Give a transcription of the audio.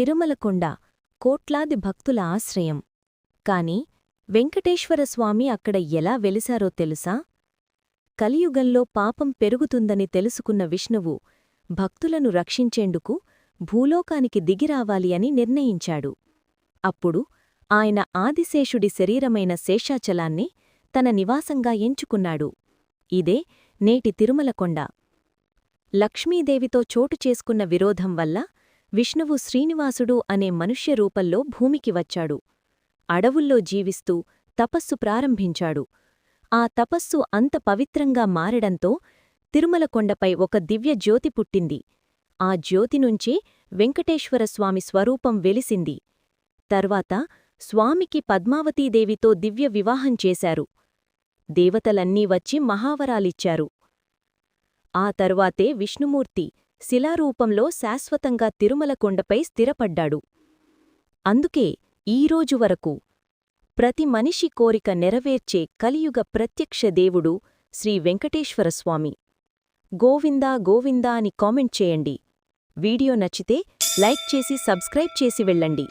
తిరుమలకొండ కోట్లాది భక్తుల ఆశ్రయం. కాని వెంకటేశ్వరస్వామి అక్కడ ఎలా వెలిశారో తెలుసా? కలియుగంలో పాపం పెరుగుతుందని తెలుసుకున్న విష్ణువు భక్తులను రక్షించేందుకు భూలోకానికి దిగిరావాలి అని నిర్ణయించాడు. అప్పుడు ఆయన ఆదిశేషుడి శరీరమైన శేషాచలాన్ని తన నివాసంగా ఎంచుకున్నాడు. ఇదే నేటి తిరుమలకొండ. లక్ష్మీదేవితో చోటు చేసుకున్న విరోధం వల్ల విష్ణువు శ్రీనివాసుడు అనే మనుష్య రూపంలో భూమికి వచ్చాడు. అడవుల్లో జీవిస్తూ తపస్సు ప్రారంభించాడు. ఆ తపస్సు అంత పవిత్రంగా మారడంతో తిరుమలకొండపై ఒక దివ్య జ్యోతి పుట్టింది. ఆ జ్యోతి నుంచే వెంకటేశ్వరస్వామి స్వరూపం వెలిసింది. తర్వాత స్వామికి పద్మావతీదేవితో దివ్య వివాహం చేశారు. దేవతలన్నీ వచ్చి మహావరాలిచ్చారు. ఆ తరువాతే విష్ణుమూర్తి శిలారూపంలో శాశ్వతంగా తిరుమల కొండపై స్థిరపడ్డాడు. అందుకే ఈరోజు వరకు ప్రతి మనిషి కోరిక నెరవేర్చే కలియుగ ప్రత్యక్ష దేవుడు శ్రీ వెంకటేశ్వరస్వామి గోవిందా గోవిందా అని కామెంట్ చేయండి. వీడియో నచ్చితే లైక్ చేసి సబ్స్క్రైబ్ చేసి వెళ్ళండి.